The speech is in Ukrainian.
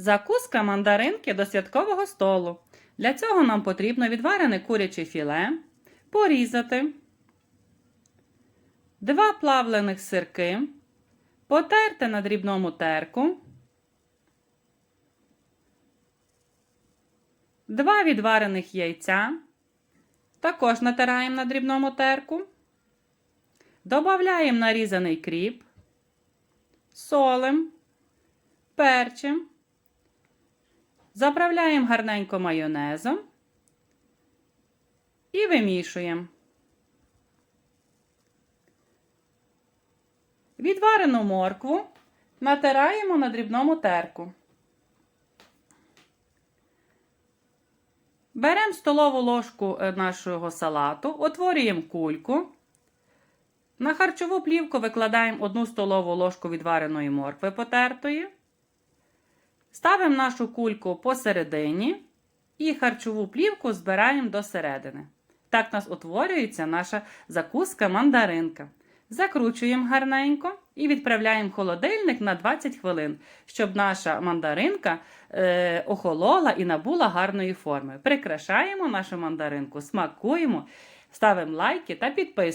Закуска мандаринки до святкового столу. Для цього нам потрібно відварене куряче філе, порізати, два плавлених сирки, потерти на дрібному терку, два відварених яйця, також натираємо на дрібному терку, додаємо нарізаний кріп, солим, перчим. Заправляємо гарненько майонезом і вимішуємо. Відварену моркву натираємо на дрібному терку. Беремо столову ложку е, нашого салату, утворюємо кульку. На харчову плівку викладаємо 1 столову ложку відвареної моркви потертої. Ставимо нашу кульку посередині і харчову плівку збираємо до середини. Так у нас утворюється наша закуска мандаринка. Закручуємо гарненько і відправляємо холодильник на 20 хвилин, щоб наша мандаринка е, охолола і набула гарної форми. Прикрашаємо нашу мандаринку, смакуємо, ставимо лайки та підписуємо.